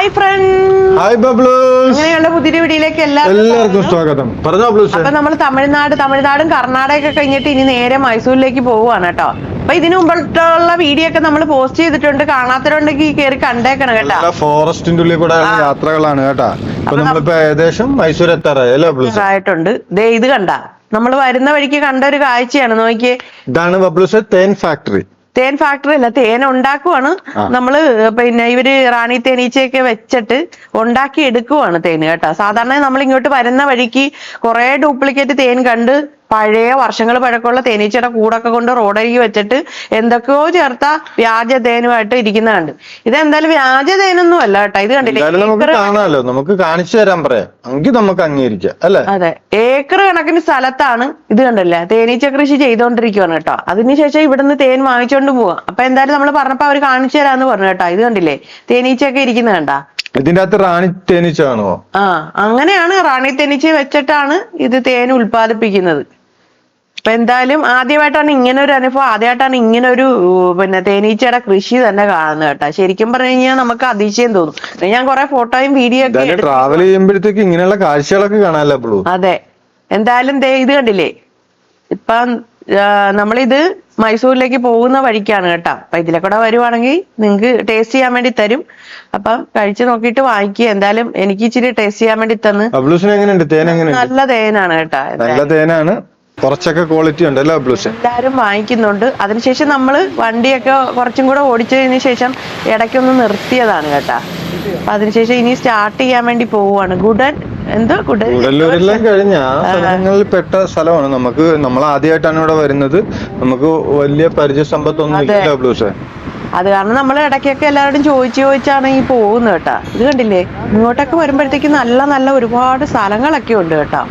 Hi hi ബബ്ലൂസ് അങ്ങനെയുള്ള പുതിയ എല്ലാവർക്കും സ്വാഗതം. പറഞ്ഞോ അപ്പൊ നമ്മൾ തമിഴ്നാട് തമിഴ്നാടും കർണാടകയൊക്കെ കഴിഞ്ഞിട്ട് ഇനി നേരെ മൈസൂരിലേക്ക് പോവുകയാണ് കേട്ടോ. അപ്പൊ ഇതിനു മുമ്പുള്ള വീഡിയോ ഒക്കെ നമ്മൾ പോസ്റ്റ് ചെയ്തിട്ടുണ്ട്. കാണാത്തവരുണ്ടെങ്കിൽ കേറി കണ്ടേക്കണം കേട്ടോ. ഫോറസ്റ്റിന്റെ ഉള്ളിൽ കൂടെ യാത്രകളാണ് കേട്ടോ. അപ്പൊ നമ്മളിപ്പോ ഏകദേശം മൈസൂർ എത്താറായി അല്ലേ ബബ്ലൂസ് ആയിട്ടുണ്ട് ദേ ഇത് കണ്ട. നമ്മൾ വരുന്ന വഴിക്ക് കണ്ട ഒരു കാഴ്ചയാണ്. നോക്കിയേ. ഇതാണ് ബബ്ലൂസ് തേൻ ഫാക്ടറി തേൻ ഫാക്ടറി അല്ല തേൻ ഉണ്ടാക്കുവാണ്. നമ്മൾ പിന്നെ ഇവർ റാണി തേനീച്ചയൊക്കെ വെച്ചിട്ട് ഉണ്ടാക്കി എടുക്കുവാണ് തേൻ കേട്ടോ സാധാരണ നമ്മൾ ഇങ്ങോട്ട് വരുന്ന വഴിക്ക് കുറെ ഡ്യൂപ്ലിക്കേറ്റ് തേൻ കണ്ട് പഴയ വർഷങ്ങൾ പഴക്കമുള്ള തേനീച്ചയുടെ കൂടൊക്കെ കൊണ്ട് റോഡരികി വെച്ചിട്ട് എന്തൊക്കെയോ ചേർത്ത വ്യാജ തേനുമായിട്ട് ഇരിക്കുന്ന കണ്ട് ഇതെന്തായാലും വ്യാജ തേനൊന്നും അല്ല കേട്ടോ. ഇത് കണ്ടില്ലേ? നമുക്ക് കാണാമല്ലോ നമുക്ക് കാണിച്ചു തരാൻ പറയാം. എങ്കിൽ നമുക്ക് അംഗീകരിക്കാം അല്ലേ? അതെ. ഏക്കർ കണക്കിന് സ്ഥലത്താണ് ഇത് കണ്ടല്ലേ? തേനീച്ച കൃഷി ചെയ്തോണ്ടിരിക്കുവാണ് കേട്ടോ. അതിനുശേഷം ഇവിടുന്ന് തേൻ വാങ്ങിച്ചോണ്ട് പോവാ. അപ്പൊ എന്തായാലും നമ്മൾ പറഞ്ഞപ്പോ അവർ കാണിച്ചു തരാന്ന് പറഞ്ഞു കേട്ടോ. ഇത് കണ്ടില്ലേ? തേനീച്ചയൊക്കെ ഇരിക്കുന്ന കണ്ടാ? ഇതിന്റെ അകത്ത് റാണി തേനീച്ച കാണുമോ ആ അങ്ങനെയാണ് റാണി തേനീച്ച വെച്ചിട്ടാണ് ഇത് തേൻ ഉൽപ്പാദിപ്പിക്കുന്നത്. അപ്പൊ എന്തായാലും ആദ്യമായിട്ടാണ് ഇങ്ങനെ ഒരു അനുഭവം. ആദ്യമായിട്ടാണ് ഇങ്ങനെ ഒരു പിന്നെ തേനീച്ചയുടെ കൃഷി തന്നെ കാണുന്നത് കേട്ടോ. ശരിക്കും പറഞ്ഞു കഴിഞ്ഞാൽ നമുക്ക് അതിശയം തോന്നും. ഞാൻ കുറെ ഫോട്ടോയും വീഡിയോ ഒക്കെ ട്രാവൽ ചെയ്യുമ്പോഴത്തേക്ക് ഇങ്ങനെയുള്ള കാഴ്ചകളൊക്കെ കാണാമല്ലോ അതെ. എന്തായാലും ഇത് കണ്ടില്ലേ? ഇപ്പം നമ്മളിത് മൈസൂരിലേക്ക് പോകുന്ന വഴിക്കാണ് കേട്ടോ. അപ്പൊ ഇതിലെ കൂടെ വരുവാണെങ്കിൽ നിങ്ങക്ക് ടേസ്റ്റ് ചെയ്യാൻ വേണ്ടി തരും. അപ്പം കഴിച്ചു നോക്കിയിട്ട് വാങ്ങിക്കുക. എന്തായാലും എനിക്ക് ഇച്ചിരി ടേസ്റ്റ് ചെയ്യാൻ വേണ്ടി തന്ന്. നല്ല തേനാണ് കേട്ടോ. നല്ല തേനാണ്. കുറച്ചൊക്കെ ക്വാളിറ്റി ഉണ്ട് അല്ലേ ബബ്ലൂസ് എല്ലാരും വാങ്ങിക്കുന്നുണ്ട്. അതിനുശേഷം നമ്മൾ വണ്ടിയൊക്കെ കുറച്ചും കൂടെ ഓടിച്ചതിന് ശേഷം ഇടയ്ക്കൊന്ന് നിർത്തിയതാണ് കേട്ടാ. അപ്പൊ അതിനുശേഷം ഇനി സ്റ്റാർട്ട് ചെയ്യാൻ വേണ്ടി പോവുകയാണ്. ഗുഡൻ എന്തോ ഗുഡൻ? കൂടല്ലൂരെല്ലാം കഴിഞ്ഞ. ആ സ്ഥലങ്ങളിൽ പെട്ട സ്ഥലമാണ്. നമുക്ക് നമ്മൾ ആദ്യമായിട്ടാണ് ഇവിടെ വരുന്നത്. നമുക്ക് വലിയ പരിചയ സമ്പത്തൊന്നും ഇല്ല അത്. കാരണം നമ്മൾ ഇടയ്ക്കൊക്കെ എല്ലാവരോടും ചോദിച്ചു ചോദിച്ചാണ് ഈ പോകുന്നത് കേട്ടാ. ഇത് കണ്ടില്ലേ? ഇങ്ങോട്ടൊക്കെ വരുമ്പോഴത്തേക്ക് നല്ല നല്ല ഒരുപാട് സ്ഥലങ്ങളൊക്കെ ഉണ്ട് കേട്ടോ.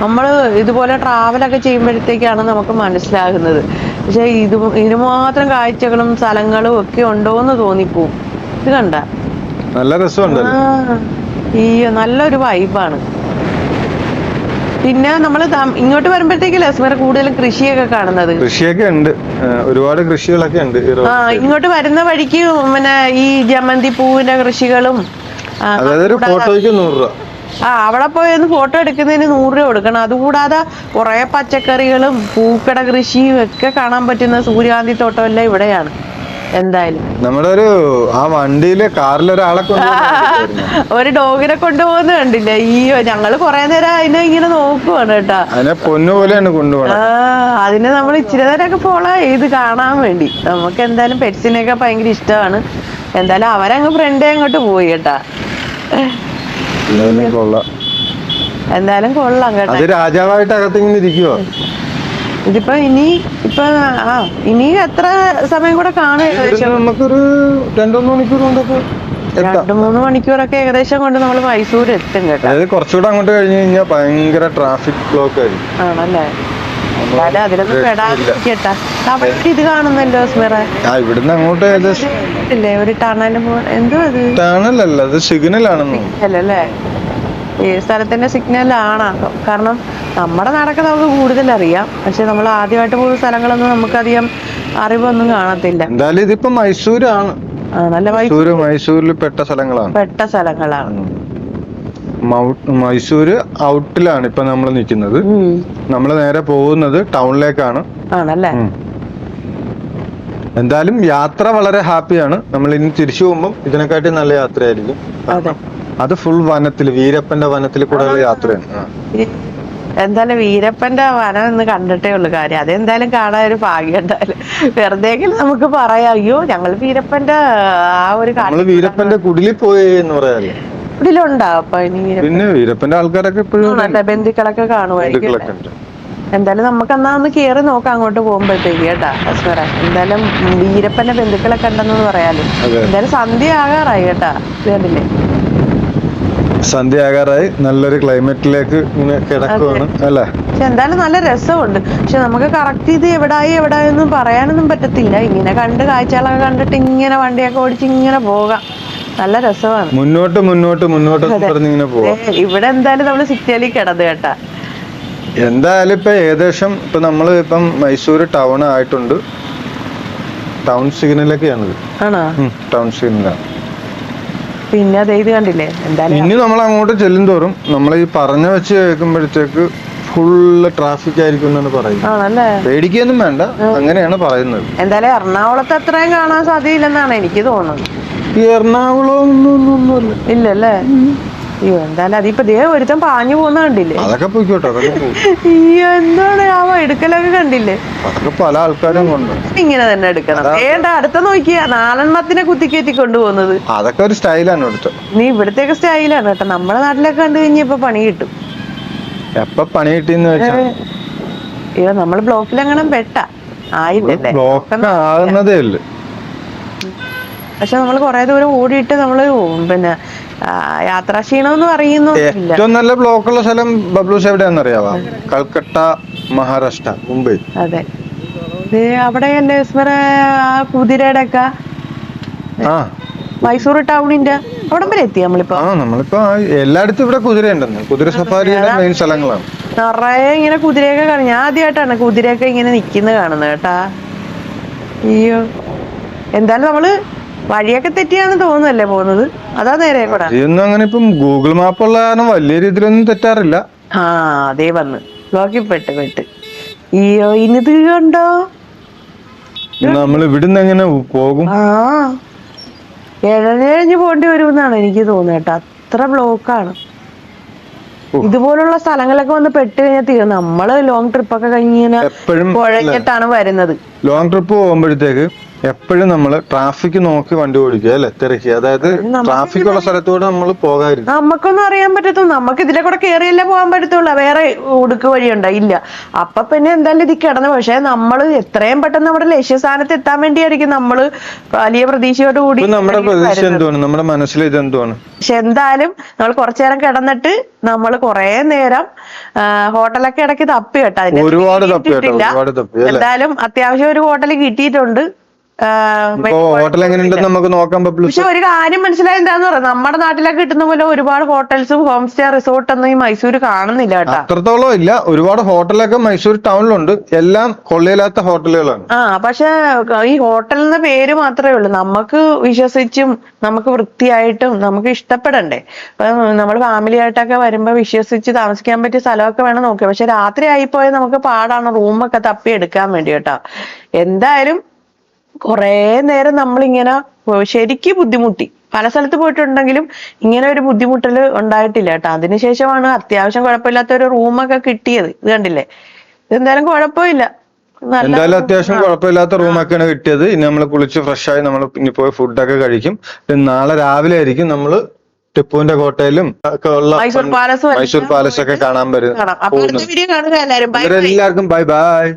നമ്മൾ ഇതുപോലെ ട്രാവലൊക്കെ ചെയ്യുമ്പോഴത്തേക്കാണ് നമുക്ക് മനസ്സിലാകുന്നത്. പക്ഷേ ഇത് ഇതിന് മാത്രം കാഴ്ചകളും സ്ഥലങ്ങളും ഒക്കെ ഉണ്ടോ എന്ന് തോന്നിപ്പോവും. ഇത് കണ്ട? നല്ല രസമുണ്ട് അയ്യോ നല്ലൊരു വൈബാണ് പിന്നെ നമ്മൾ ഇങ്ങോട്ട് വരുമ്പോഴത്തേക്ക് ലസ്മർ കൂടുതലും കൃഷിയൊക്കെ കാണുന്നത്? കൃഷിയൊക്കെ ഉണ്ട്. ഒരുപാട് കൃഷികളൊക്കെ ഉണ്ട് ആ ഇങ്ങോട്ട് വരുന്ന വഴിക്ക് പിന്നെ ഈ ജമന്തി പൂവിന്റെ കൃഷികളും അതായത് ഒരു ഫോട്ടോയ്ക്ക് നൂറ് രൂപ. ആ അവിടെ പോയി ഒന്ന് ഫോട്ടോ എടുക്കുന്നതിന് നൂറ് രൂപ കൊടുക്കണം. അതുകൂടാതെ കുറെ പച്ചക്കറികളും പൂക്കട കൃഷിയും ഒക്കെ കാണാൻ പറ്റുന്ന സൂര്യകാന്തി തോട്ടം എല്ലാം ഇവിടെയാണ്. എന്തായാലും. നമ്മളൊരു ഒരു ആ വണ്ടിയിൽ കാറിൽ ഒരാളെ ഒരു ഡോഗിനെ കൊണ്ടുപോകുന്ന കണ്ടില്ലേ? ഈ ഞങ്ങൾ കൊറേ നേരം അതിനെ ഇങ്ങനെ നോക്കുവാണ് കേട്ടാ. അതിനെ പൊന്നുപോലെയാണ് കൊണ്ടുപോകുന്നത് അതിനെ നമ്മൾ ഇച്ചിരി നേരമൊക്കെ ഫോളോ ചെയ്ത് കാണാൻ വേണ്ടി. നമുക്ക് എന്തായാലും പെറ്റ്സിനെയൊക്കെ ഭയങ്കര ഇഷ്ടമാണ്. എന്തായാലും അവരങ്ങ് ഫ്രണ്ടേ അങ്ങോട്ട് പോയി കേട്ടാ. കൊള്ളാം എന്തായാലും കൊള്ളാം കേട്ടോ. അത് രാജാവായിട്ട് അകത്ത് ഇങ്ങനെ ഇരിക്കുവോ? ഇതിപ്പോ ഇനി ഇപ്പൊ ആ ഇനി എത്ര സമയം കൂടെ കാണും ഏകദേശം? നമുക്കൊരു രണ്ടു മണിക്കൂർ കൊണ്ടൊക്കെ രണ്ടു മൂന്ന് മണിക്കൂറൊക്കെ ഏകദേശം കൊണ്ട് നമ്മൾ മൈസൂർ എത്തും കേട്ടോ. അതായത് കുറച്ചുകൂടെ അങ്ങോട്ട് കഴിഞ്ഞ് കഴിഞ്ഞാൽ ഭയങ്കര ട്രാഫിക് ബ്ലോക്ക് ആയിരിക്കും ആണല്ലേ? എന്തായാലും അതിലൊന്നും പെടാതിരിക്കട്ടാ അവിടെ ഇത് കാണുന്നല്ലോ സ്മിറ ഇവിടുന്ന് അങ്ങോട്ട് ഇല്ലേ ഒരു ടണലും എന്തോ അത് ടണലല്ല അത് സിഗ്നൽ ആണെന്ന് അല്ലല്ലേ? ഈ സ്ഥലത്തിന്റെ സിഗ്നൽ ആണ് കാരണം നമ്മുടെ നാടൊക്കെ നമുക്ക് കൂടുതൽ അറിയാം പക്ഷെ നമ്മൾ ആദ്യമായിട്ട് പോകുന്ന സ്ഥലങ്ങളൊന്നും നമുക്കധികം അറിവൊന്നും കാണത്തില്ല. എന്തായാലും ഇതിപ്പോ മൈസൂരാണ്. ആണല്ലേ വൈ മൈസൂര്. മൈസൂരിൽ പെട്ട സ്ഥലങ്ങളാണ്. പെട്ട സ്ഥലങ്ങളാണ്. മൈസൂര് ഔട്ടിലാണ് ഇപ്പൊ നമ്മൾ നിൽക്കുന്നത്. നമ്മൾ നേരെ പോകുന്നത് ടൗണിലേക്കാണ്. ആണല്ലേ? എന്തായാലും യാത്ര വളരെ ഹാപ്പിയാണ്. നമ്മൾ ഇനി തിരിച്ചു പോകുമ്പോൾ ഇതിനെക്കാട്ടി നല്ല യാത്രയായിരിക്കും. അതെ. അത് ഫുൾ വനത്തിൽ വീരപ്പന്റെ വനത്തിൽ കൂടെയുള്ള യാത്രയാണ്. എന്തായാലും വീരപ്പന്റെ വനം എന്ന് കണ്ടിട്ടേ ഉള്ളു കാര്യം. അതെന്തായാലും കാണാൻ ഒരു ഭാഗ്യം ഉണ്ടായാലും വെറുതെ നമുക്ക് പറയാം അയ്യോ ഞങ്ങൾ വീരപ്പന്റെ ആ ഒരു വീരപ്പന്റെ കുടിലിൽ പോയി എന്ന് പറയാല്ലേ കാട്ടിലുണ്ടാ അപ്പൊ ഇനി പിന്നെ വീരപ്പന്റെ ആൾക്കാരൊക്കെ ഇപ്പോഴും മറ്റേ ബന്ധുക്കളൊക്കെ കാണുമായിരിക്കും എന്തായാലും നമുക്ക് എന്നാ ഒന്ന് കേറി നോക്കാം അങ്ങോട്ട് പോകുമ്പോഴത്തേക്ക് കേട്ടാ അസ്വര. എന്തായാലും വീരപ്പന്റെ ബന്ധുക്കളൊക്കെ ഉണ്ടെന്ന് പറയാലോ. അതെ. എന്തായാലും സന്ധ്യ ആകാറായി കേട്ടാ ഇത് കണ്ടില്ലേ സന്ധ്യയാകാറായി നല്ലൊരു ക്ലൈമറ്റിലേക്ക് ഇങ്ങനെ കിടക്കുവാണ് അല്ലേ? പക്ഷെ എന്തായാലും നല്ല രസമുണ്ട്. പക്ഷെ നമുക്ക് കറക്റ്റ് ഇത് എവിടായി എവിടായൊന്നും പറയാനൊന്നും പറ്റത്തില്ല. ഇങ്ങനെ കണ്ട് കാഴ്ചകളൊക്കെ കണ്ടിട്ട് ഇങ്ങനെ വണ്ടിയൊക്കെ ഓടിച്ച് ഇങ്ങനെ പോകാം. നല്ല രസമാണ്. മുന്നോട്ട് മുന്നോട്ട് മുന്നോട്ട്. പറഞ്ഞിങ്ങനെ പോവാം. ഇവിടെ എന്തായാലും നമ്മൾ സിറ്റിയിൽ കിടന്ന് കേട്ടാ. എന്തായാലും ഇപ്പൊ ഏകദേശം ഇപ്പൊ നമ്മൾ ഇപ്പം മൈസൂർ ടൗൺ ആയിട്ടുണ്ട്. ടൗൺ സിഗ്നലൊക്കെയാണിത് ടൗൺ സിഗ്നലാണ്. പിന്നെ അതേ ഇത് കണ്ടില്ലേ? എന്തായാലും ഇനി നമ്മൾ അങ്ങോട്ട് ചെല്ലും തോറും നമ്മൾ ഈ പറഞ്ഞ വെച്ച് കേൾക്കുമ്പോഴത്തേക്ക് ഫുള്ള് ട്രാഫിക് ആയിരിക്കും എന്നാണ് പറയുന്നത്. ആണല്ലേ? പേടിക്കൊന്നും വേണ്ട അങ്ങനെയാണ് പറയുന്നത്. എന്തായാലും എറണാകുളത്ത് അത്രയും കാണാൻ സാധ്യതയില്ലെന്നാണ് എനിക്ക് തോന്നുന്നത്. എറണാകുളം ഇല്ലല്ലേ? അയ്യോ എന്തായാലും അതിപ്പോ ദേ ഒരുത്തൻ പാഞ്ഞു പോകുന്ന കണ്ടില്ലേ? അതൊക്കെ പോയിക്കോട്ടെ അയ്യോ എന്താണ് ആ എടുക്കലൊക്കെ കണ്ടില്ലേ? അതൊക്കെ പല ആൾക്കാരും കൊണ്ട്. ഇങ്ങനെ തന്നെ എടുക്കണം. ഏണ്ട അടുത്ത നോക്കിയ നാലെണ്ണത്തിനെ കുത്തിക്കയറ്റി കൊണ്ടുപോകുന്നത്. അതൊക്കെ ഒരു സ്റ്റൈലാണ് ഇവിടുത്തെ നീ ഇവിടത്തേക്ക് സ്റ്റൈലാണ് കേട്ടോ. നമ്മുടെ നാട്ടിലൊക്കെ കണ്ടു കഴിഞ്ഞാൽ ഇപ്പൊ പണി കിട്ടും. എപ്പ പണി കിട്ടിയെന്ന് വെച്ചാൽ അയ്യോ നമ്മൾ ബ്ലോക്കിൽ അങ്ങനെ പെട്ട ആയില്ലേ ബ്ലോക്ക് ആകുന്നതേ ഉള്ളു. പക്ഷെ നമ്മൾ കുറെ ദൂരം ഓടിയിട്ട് നമ്മൾ പിന്നെ ആ, യാത്രാക്ഷീണമെന്ന് പറയുന്നു ഏറ്റവും നല്ല ബ്ലോക്കുള്ള സ്ഥലം ബബ്ലൂസ് എവിടെയാണെന്ന് അറിയാവാ കൽക്കട്ട മഹാരാഷ്ട്ര മുംബൈ. അതെ. ഇത് എന്റെ വിസ്മര ആ കുതിരയുടെ ഒക്കെ മൈസൂർ ടൗണിന്റെ അവിടെ വരെ എത്തി നമ്മളിപ്പോ? ആ നമ്മളിപ്പോ എല്ലായിടത്തും ഇവിടെ കുതിര ഉണ്ടെന്ന് കുതിര സഫാരിയുടെ മെയിൻ സ്ഥലങ്ങളാണ്. നിറയെ ഇങ്ങനെ കുതിരയൊക്കെ കാണും. ഞാൻ ആദ്യമായിട്ടാണ് കുതിരയൊക്കെ ഇങ്ങനെ നിക്കുന്നത് കാണുന്നത് കേട്ടാ. അയ്യോ. എന്തായാലും നമ്മൾ വഴിയൊക്കെ തെറ്റിയാണ് തോന്നുന്നല്ലേ പോകുന്നത്? അതാ നേരെ കൂടെ. ഇതൊന്നും അങ്ങനെ ഇപ്പം ഗൂഗിൾ മാപ്പ് ഉള്ള കാരണം വലിയ രീതിയിലൊന്നും തെറ്റാറില്ല. ആ അതേ വന്ന്. ബ്ലോക്കിൽ പെട്ട്. പെട്ട് അയ്യോ ഇനിത് കണ്ടോ? നമ്മൾ ഇവിടുന്ന് എങ്ങനെ പോകും? ആ ഇഴഞ്ഞു പോണ്ടി വരുമെന്നാണ് എനിക്ക് തോന്നുന്നത് കേട്ടോ. അത്ര ബ്ലോക്കാണ്. ഇതുപോലുള്ള സ്ഥലങ്ങളൊക്കെ വന്ന് പെട്ട് കഴിഞ്ഞാൽ തീർന്നു നമ്മൾ ലോങ് ട്രിപ്പ് ഒക്കെ കഴിഞ്ഞ് ഇങ്ങനെ കുഴഞ്ഞിട്ടാണ് വരുന്നത്. ലോങ് ട്രിപ്പ് പോകുമ്പോഴത്തേക്ക് എപ്പോഴും നമ്മൾ ട്രാഫിക് നോക്കി വണ്ടി ഓടിക്കുക അല്ലെ? തിരക്കുക അതായത് ട്രാഫിക് ഉള്ള സ്ഥലത്തൂടെ നമ്മൾ പോകാതിരിക്കും നമുക്കൊന്നും അറിയാൻ പറ്റത്തു നമുക്ക് ഇതിലെ കൂടെ കയറിയല്ലേ പോകാൻ പറ്റത്തുള്ളൂ. വേറെ ഉടുക്ക് വഴിയുണ്ടോ? ഇല്ല. അപ്പൊ പിന്നെ എന്തായാലും ഇത് കിടന്നു പക്ഷെ നമ്മൾ എത്രയും പെട്ടെന്ന് നമ്മുടെ ലക്ഷ്യസ്ഥാനത്ത് എത്താൻ വേണ്ടിയായിരിക്കും നമ്മൾ വലിയ പ്രതീക്ഷയോട് കൂടി നമ്മുടെ പ്രതീക്ഷ എന്തുവാണ്? നമ്മുടെ മനസ്സിൽ ഇത് എന്തുവാണ് പക്ഷെ എന്തായാലും നമ്മൾ കുറച്ചു നേരം കിടന്നിട്ട് നമ്മൾ കുറെ നേരം ഹോട്ടലൊക്കെ ഇടയ്ക്ക് തപ്പി കേട്ടോ. ഒരുപാട് തപ്പി എന്തായാലും അത്യാവശ്യം ഒരു ഹോട്ടൽ കിട്ടിയിട്ടുണ്ട്. ഹോട്ടൽ എങ്ങനെയുണ്ടെന്ന് നമുക്ക് പറ്റില്ല പക്ഷെ ഒരു കാര്യം മനസ്സിലായി എന്താന്ന് പറയാം? നമ്മുടെ നാട്ടിലൊക്കെ കിട്ടുന്ന പോലെ ഒരുപാട് ഹോട്ടൽസും ഹോം സ്റ്റേ റിസോർട്ട് ഒന്നും ഈ മൈസൂർ കാണുന്നില്ല കേട്ടാ. അത്രത്തോളം ഇല്ല. ഒരുപാട് ഹോട്ടലൊക്കെ മൈസൂർ ടൗണിലുണ്ട്. എല്ലാം കൊള്ളയില്ലാത്ത ഹോട്ടലുകളാണ്. ആ പക്ഷെ ഈ ഹോട്ടലിന്റെ എന്ന പേര് മാത്രമേ ഉള്ളൂ. നമുക്ക് വിശ്വസിച്ചും നമുക്ക് വൃത്തിയായിട്ടും നമുക്ക് ഇഷ്ടപ്പെടണ്ടേ. നമ്മൾ ഫാമിലി ആയിട്ടൊക്കെ വരുമ്പോ വിശ്വസിച്ച് താമസിക്കാൻ പറ്റിയ സ്ഥലമൊക്കെ വേണം നോക്കുക. പക്ഷെ രാത്രി ആയിപ്പോയാൽ നമുക്ക് പാടാണ് റൂമൊക്കെ തപ്പി എടുക്കാൻ വേണ്ടി കേട്ടോ. എന്തായാലും കുറേ നേരം നമ്മളിങ്ങനെ ശരിക്കും ബുദ്ധിമുട്ടി. പല സ്ഥലത്ത് പോയിട്ടുണ്ടെങ്കിലും ഇങ്ങനെ ഒരു ബുദ്ധിമുട്ടൽ ഉണ്ടായിട്ടില്ല കേട്ടോ. അതിനുശേഷമാണ് അത്യാവശ്യം കുഴപ്പമില്ലാത്ത ഒരു റൂമൊക്കെ കിട്ടിയത്. ഇത് കണ്ടില്ലേ? ഇതെന്തായാലും കുഴപ്പമില്ല. എന്തായാലും അത്യാവശ്യം കുഴപ്പമില്ലാത്ത റൂമൊക്കെയാണ് കിട്ടിയത്. ഇനി നമ്മൾ കുളിച്ച് ഫ്രഷ് ആയി നമ്മൾ ഇനി പോയി ഫുഡൊക്കെ കഴിക്കും. നാളെ രാവിലെ ആയിരിക്കും നമ്മൾ ടിപ്പുവിന്റെ കോട്ടയിലും ഒക്കെ ഉള്ള മൈസൂർ പാലസ് മൈസൂർ പാലസ് ഒക്കെ കാണാൻ വരും എല്ലാവർക്കും ബൈ ബൈ.